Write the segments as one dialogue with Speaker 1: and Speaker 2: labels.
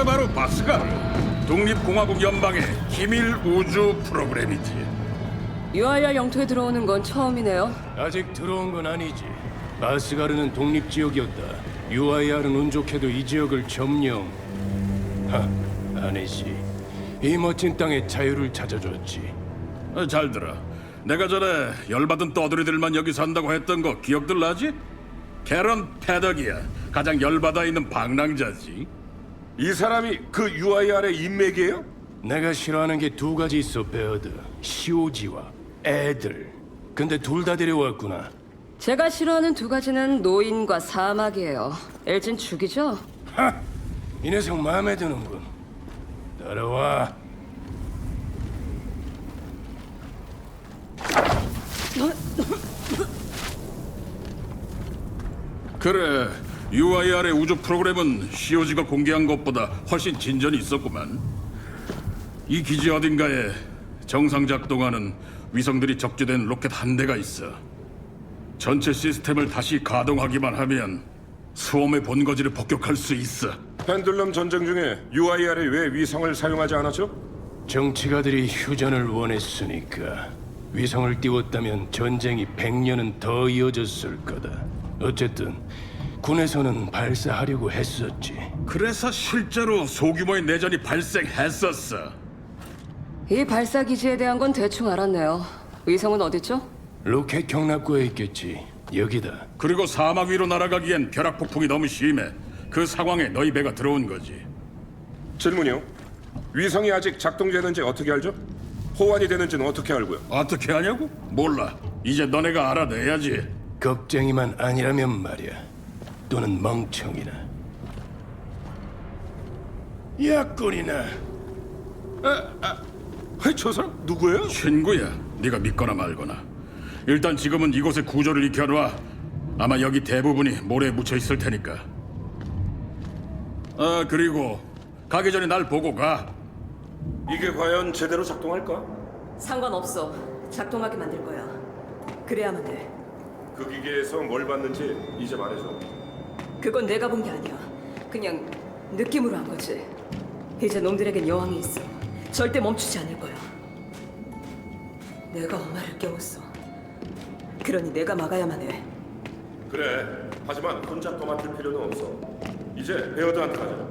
Speaker 1: 여기가 바로 바스가르 독립공화국 연방의 기밀 우주 프로그램이지.
Speaker 2: UIR 영토에 들어오는 건 처음이네요.
Speaker 3: 아직 들어온 건 아니지. 바스가르는 독립 지역이었다. UIR은 운 좋게도 이 지역을 점령. 하, 아니지. 이 멋진 땅에 자유를 찾아줬지.
Speaker 1: 아, 잘 들어. 내가 전에 열받은 떠들이들만 여기 산다고 했던 거 기억들 나지? 캐런 패덕이야. 가장 열받아 있는 방랑자지.
Speaker 4: 이 사람이 그 UIR의 인맥이에요?
Speaker 3: 내가 싫어하는 게 두 가지 있어, 베어드. 시오지와 애들. 근데 둘 다 데려왔구나.
Speaker 2: 제가 싫어하는 두 가지는 노인과 사막이에요. 엘진 죽이죠?
Speaker 3: 하! 이 녀석 마음에 드는군. 따라와.
Speaker 1: 그래. UIR의 우주 프로그램은 COG가 공개한 것보다 훨씬 진전이 있었구만. 이 기지 어딘가에 정상 작동하는 위성들이 적재된 로켓 한 대가 있어. 전체 시스템을 다시 가동하기만 하면 수험의 본거지를 폭격할 수 있어.
Speaker 4: 펜들럼 전쟁 중에 UIR이 왜 위성을 사용하지 않았죠?
Speaker 3: 정치가들이 휴전을 원했으니까 위성을 띄웠다면 전쟁이 100년은 더 이어졌을 거다. 어쨌든 군에서는 발사하려고 했었지.
Speaker 1: 그래서 실제로 소규모의 내전이 발생했었어.
Speaker 2: 이 발사 기지에 대한 건 대충 알았네요. 위성은 어딨죠?
Speaker 3: 로켓 경납고에 있겠지. 여기다.
Speaker 1: 그리고 사막 위로 날아가기엔 벼락 폭풍이 너무 심해. 그 상황에 너희 배가 들어온 거지.
Speaker 4: 질문이요. 위성이 아직 작동되는지 어떻게 알죠? 호환이 되는지는 어떻게 알고요?
Speaker 1: 어떻게 하냐고? 몰라. 이제 너네가 알아내야지.
Speaker 3: 겁쟁이만 아니라면 말이야. 또는 멍청이나. 약골이나.
Speaker 4: 헤, 저 사람 누구예요?
Speaker 1: 친구야. 네가 믿거나 말거나. 일단 지금은 이곳에 구조를 익혀놔. 아마 여기 대부분이 모래에 묻혀 있을 테니까. 아 그리고 가기 전에 날 보고 가.
Speaker 4: 이게 과연 제대로 작동할까?
Speaker 2: 상관없어. 작동하게 만들 거야. 그래야만 돼.
Speaker 4: 그 기계에서 뭘 봤는지 이제 말해줘.
Speaker 2: 그건 내가 본 게 아니야. 그냥 느낌으로 한 거지. 이제 놈들에겐 여왕이 있어. 절대 멈추지 않을 거야. 내가 엄마를 깨웠어. 그러니 내가 막아야만 해.
Speaker 4: 그래. 하지만 혼자 떠맡을 필요는 없어. 이제 베어드한테 가자.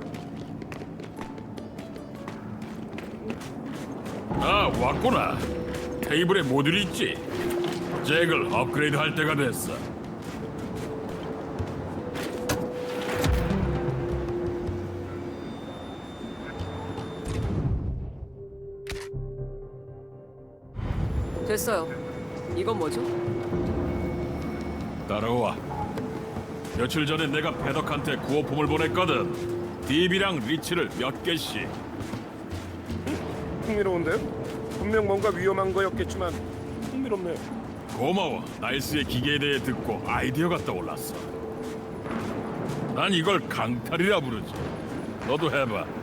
Speaker 1: 아 왔구나. 테이블에 모듈이 있지. 잭을 업그레이드 할 때가 됐어.
Speaker 2: 됐어요. 이건 뭐죠?
Speaker 1: 따라와. 며칠 전에 내가 패덕한테 구호품을 보냈거든. 딥이랑 리치를 몇 개씩.
Speaker 4: 흥미로운데요? 분명 뭔가 위험한 거였겠지만 흥미롭네요.
Speaker 1: 고마워. 나일스의 기계에 대해 듣고 아이디어가 떠올랐어. 난 이걸 강탈이라 부르지. 너도 해봐.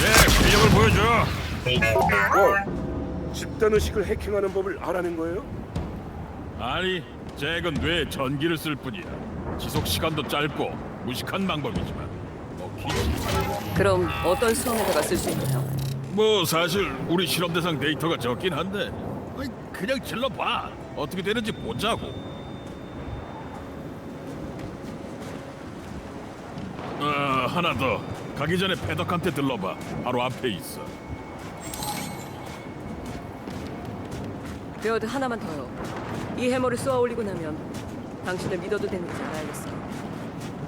Speaker 1: 네, 실력을 보여줘.
Speaker 4: 뭘? 집단 의식을 해킹하는 법을 알아낸 거예요?
Speaker 1: 아니, 잭은 뇌에 전기를 쓸 뿐이야. 지속 시간도 짧고 무식한 방법이지만 먹히지.
Speaker 2: 그럼 어떤 수험에다가 쓸 수 있나요?
Speaker 1: 뭐 사실 우리 실험 대상 데이터가 적긴 한데 그냥 질러봐. 어떻게 되는지 보자고. 아, 하나 더. 가기 전에 패덕한테 들러봐. 바로 앞에 있어.
Speaker 2: 베어드 하나만 더요. 이 해머를 쏘아 올리고 나면 당신을 믿어도 되는지 알아야겠어.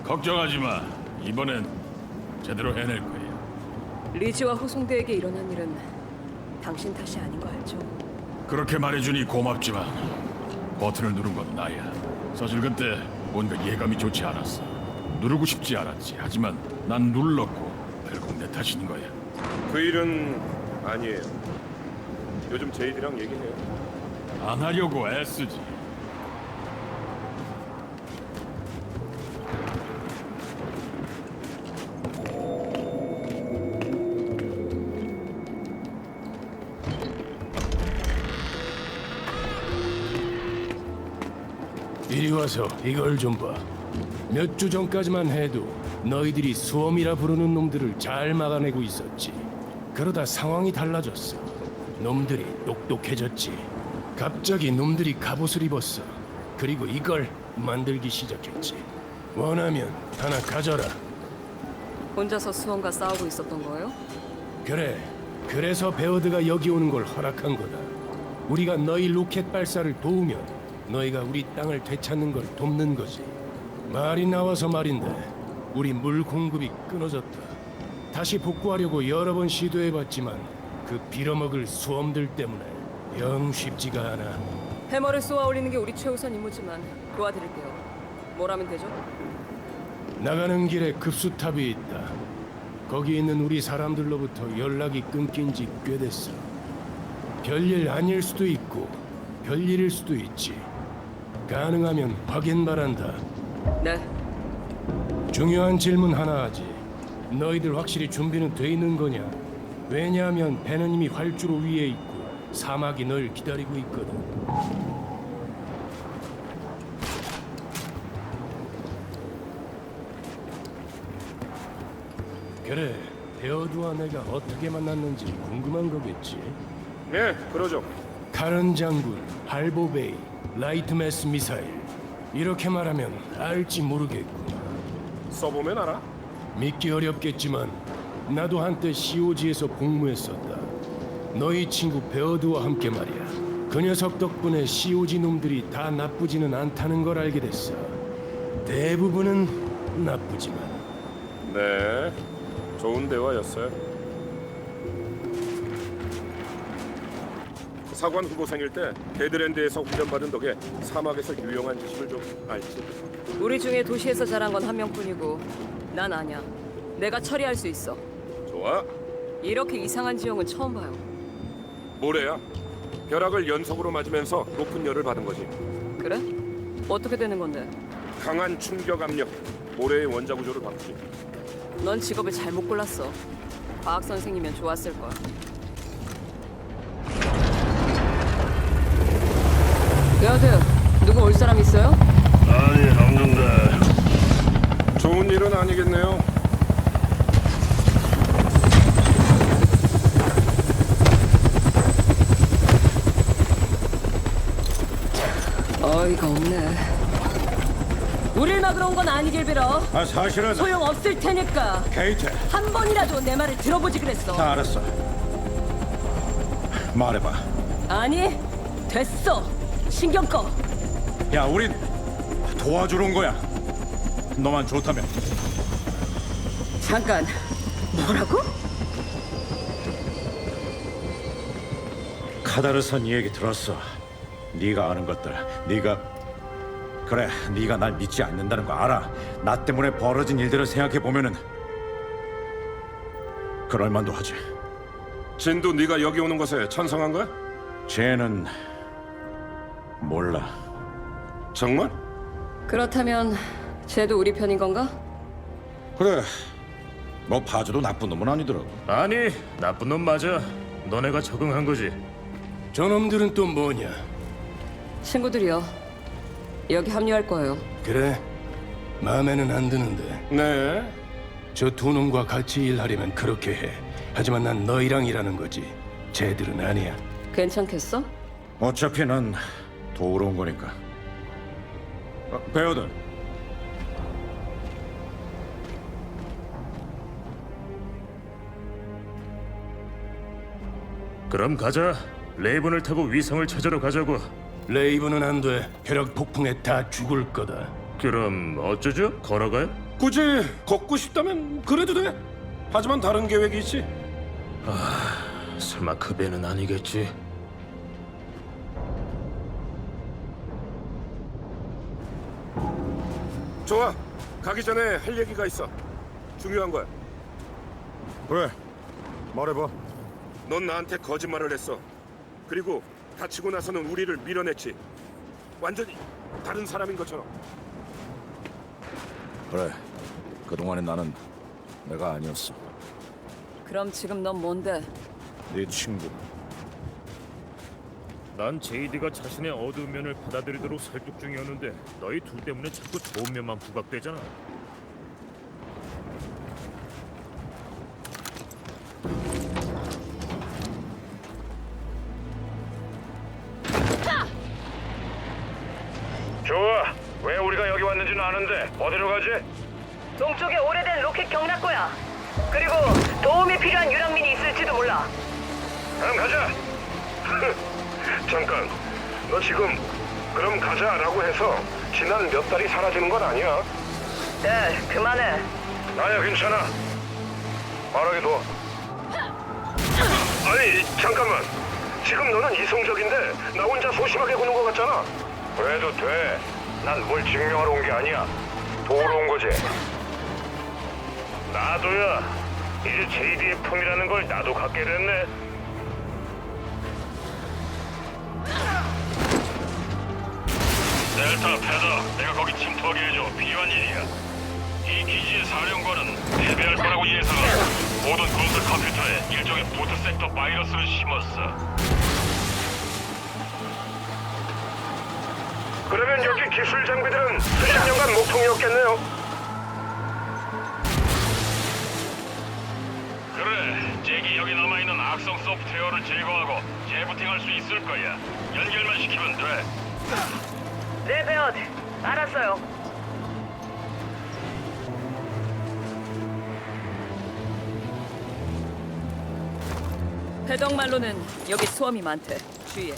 Speaker 1: 걱정하지 마. 이번엔 제대로 해낼 거야.
Speaker 2: 리지와 호송대에게 일어난 일은 당신 탓이 아닌 거 알죠?
Speaker 1: 그렇게 말해주니 고맙지만 버튼을 누른 건 나야. 사실 그때 뭔가 예감이 좋지 않았어. 누르고 싶지 않았지. 하지만 난 눌렀고 결국 내 탓인 거야.
Speaker 4: 그 일은 아니에요. 요즘 제이드랑 얘기해요.
Speaker 1: 안 하려고 애쓰지.
Speaker 3: 이리 와서 이걸 좀 봐. 몇 주 전까지만 해도 너희들이 수험이라 부르는 놈들을 잘 막아내고 있었지. 그러다 상황이 달라졌어. 놈들이 똑똑해졌지. 갑자기 놈들이 갑옷을 입었어. 그리고 이걸 만들기 시작했지. 원하면 하나 가져라.
Speaker 2: 혼자서 수원과 싸우고 있었던 거예요?
Speaker 3: 그래. 그래서 베어드가 여기 오는 걸 허락한 거다. 우리가 너희 로켓 발사를 도우면 너희가 우리 땅을 되찾는 걸 돕는 거지. 말이 나와서 말인데 우리 물 공급이 끊어졌다. 다시 복구하려고 여러 번 시도해봤지만 그 빌어먹을 수험들 때문에 영 쉽지가 않아.
Speaker 2: 해머를 쏘아 올리는 게 우리 최우선 임무지만 도와드릴게요. 뭘 하면 되죠?
Speaker 3: 나가는 길에 급수탑이 있다. 거기 있는 우리 사람들로부터 연락이 끊긴 지 꽤 됐어. 별일 아닐 수도 있고 별일일 수도 있지. 가능하면 확인 바란다.
Speaker 2: 네.
Speaker 3: 중요한 질문 하나 하지. 너희들 확실히 준비는 돼 있는 거냐? 왜냐하면 배는 이미 활주로 위에 있고 사막이 널 기다리고 있거든. 그래, 베어드와 내가 어떻게 만났는지 궁금한 거겠지.
Speaker 4: 네, 그러죠.
Speaker 3: 카른 장군, 할보베이, 라이트메스 미사일. 이렇게 말하면 알지 모르겠고.
Speaker 4: 써보면 알아.
Speaker 3: 믿기 어렵겠지만 나도 한때 COG에서 복무했었다. 너희 친구 베어드와 함께 말이야. 그 녀석 덕분에 COG 놈들이 다 나쁘지는 않다는 걸 알게 됐어. 대부분은 나쁘지만.
Speaker 4: 네, 좋은 대화였어요. 사관 후보생일 때 데드랜드에서 훈련받은 덕에 사막에서 유용한 지식을 좀 알지.
Speaker 2: 우리 중에 도시에서 자란 건 한 명뿐이고 난 아니야. 내가 처리할 수 있어.
Speaker 4: 좋아.
Speaker 2: 이렇게 이상한 지형은 처음 봐요.
Speaker 4: 모래야. 벼락을 연속으로 맞으면서 높은 열을 받은 거지.
Speaker 2: 그래? 어떻게 되는 건데?
Speaker 4: 강한 충격 압력. 모래의 원자 구조를 바꾸지.
Speaker 2: 넌 직업을 잘못 골랐어. 과학 선생이면 좋았을 거야. 여드, 누구 올 사람 있어요?
Speaker 1: 아니 없는데
Speaker 4: 좋은 일은 아니겠네요.
Speaker 2: 어이가 없네. 우릴 막으러 온 건 아니길 빌어.
Speaker 5: 아 사실은
Speaker 2: 소용 없을 테니까
Speaker 5: 케이트
Speaker 2: 한 번이라도 내 말을 들어보지 그랬어.
Speaker 5: 다 알았어 말해봐
Speaker 2: 아니, 됐어. 신경 꺼.
Speaker 5: 야 우린 도와주러 온 거야 너만 좋다면
Speaker 2: 잠깐. 뭐라고?
Speaker 5: 카다르선 얘기 들었어 네가 아는 것들 네가 그래 네가 날 믿지 않는다는 거 알아 나 때문에 벌어진 일들을 생각해 보면은 그럴 만도 하지
Speaker 4: 진도 네가 여기 오는 것에 찬성한 거야?
Speaker 5: 쟤는 몰라
Speaker 4: 정말?
Speaker 2: 그렇다면 쟤도 우리 편인 건가?
Speaker 5: 그래 뭐 파주도 나쁜 놈은 아니더라고
Speaker 6: 아니 나쁜 놈 맞아 너네가 적응한 거지
Speaker 3: 저놈들은 또 뭐냐?
Speaker 2: 친구들이요. 여기 합류할 거예요.
Speaker 3: 그래? 마음에는 안 드는데
Speaker 4: 네.
Speaker 3: 저 두 놈과 같이 일하려면 그렇게 해. 하지만 난 너희랑 일하는 거지. 쟤들은 아니야.
Speaker 2: 괜찮겠어?
Speaker 5: 어차피 난 도우러 온 거니까 어, 배우들
Speaker 6: 그럼 가자 레이븐을 타고 위성을 찾으러 가자고
Speaker 3: 레이븐은 안 돼. 벼락 폭풍에 다 죽을 거다.
Speaker 6: 그럼 어쩌죠? 걸어가요?
Speaker 4: 굳이 걷고 싶다면 그래도 돼. 하지만 다른 계획이 있지.
Speaker 6: 설마 그 배는 아니겠지
Speaker 4: 좋아. 가기 전에 할 얘기가 있어. 중요한 거야.
Speaker 5: 그래 말해봐
Speaker 4: 넌 나한테 거짓말을 했어. 그리고 다치고 나서는 우리를 밀어냈지. 완전히 다른 사람인 것처럼.
Speaker 5: 그래 그동안에 나는 내가 아니었어
Speaker 2: 그럼 지금 넌 뭔데?
Speaker 5: 네 친구
Speaker 1: 난 JD가 자신의 어두운 면을 받아들이도록 설득 중이었는데 너희 둘 때문에 자꾸 좋은 면만 부각되잖아.
Speaker 7: 좋아. 왜 우리가 여기 왔는지는 아는데 어디로 가지?
Speaker 2: 동쪽에 오래된 로켓 경납고야. 그리고 도움이 필요한 유랑민이 있을지도 몰라.
Speaker 7: 그럼 가자. 잠깐. 너 지금 그럼 가자라고 해서 지난 몇 달이 사라지는 건 아니야?
Speaker 2: 네, 그만해.
Speaker 7: 나야 괜찮아. 말하게 둬. 아니 잠깐만. 지금 너는 이성적인데 나 혼자 소심하게 구는 것 같잖아. 그래도 돼. 난 뭘 증명하러 온 게 아니야. 도우러 온 거지.
Speaker 1: 나도야. 이제 JD의 품이라는 걸 나도 갖게 됐네. 델타 패더, 내가 거기 침투하게 해줘. 필요한 일이야. 이 기지의 사령관은 패배할 거라고 예상하고 모든 건설 컴퓨터에 일종의 부트 섹터 바이러스를 심었어.
Speaker 7: 그러면 여기 기술 장비들은 수십 년간 목통이었겠네요.
Speaker 1: 그래, 잭이 여기 남아있는 악성 소프트웨어를 제거하고 재부팅할 수 있을 거야. 연결만 시키면 돼.
Speaker 2: 네, 베어드. 알았어요. 배덕말로는 여기 수험이 많대. 주의해.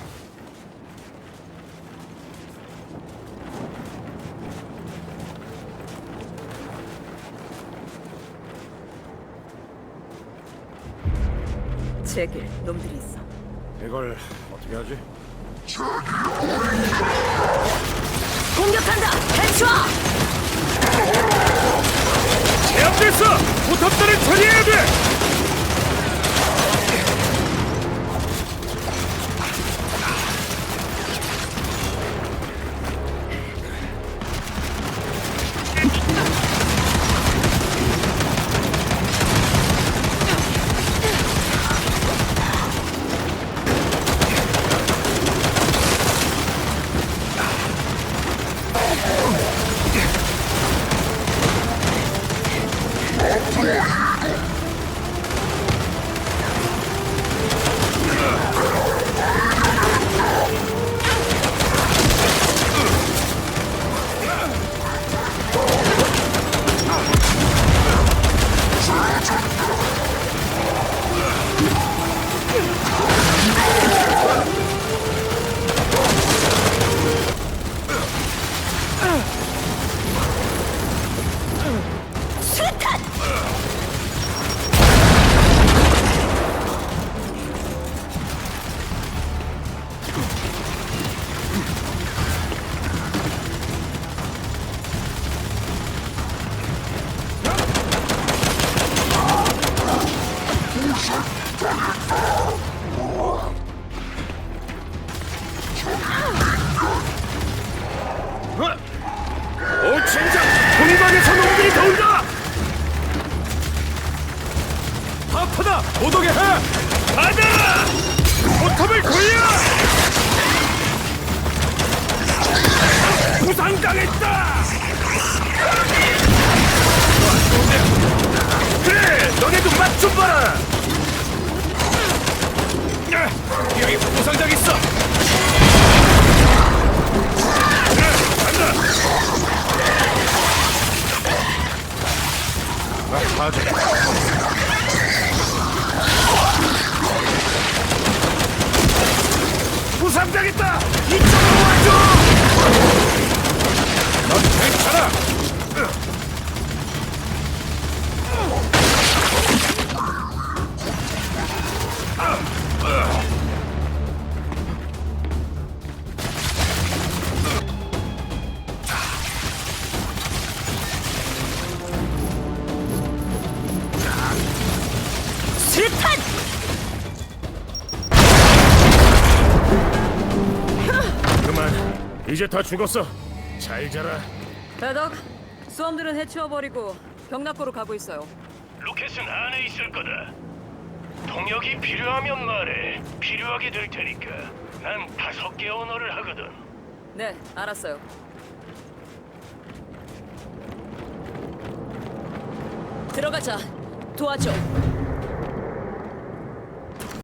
Speaker 2: 제길 놈들이 있어.
Speaker 5: 이걸 어떻게 하지?
Speaker 2: 공격한다. 해쳐!
Speaker 1: 제압됐어! 포탑들을 처리해야 돼! 당했다! 그래! 너네도 맛좀 봐라! 야, 여기 부상당했어! 간다! 부상당했다! 괜찮아! 그만, 이제 다 죽었어. 잘 자라.
Speaker 2: 배덕, 수험들은 해치워버리고 병낙고로 가고 있어요.
Speaker 8: 로켓은 안에 있을 거다. 동력이 필요하면 말해. 필요하게 될 테니까. 난 다섯 개 언어를 하거든.
Speaker 2: 네, 알았어요. 들어가자. 도와줘.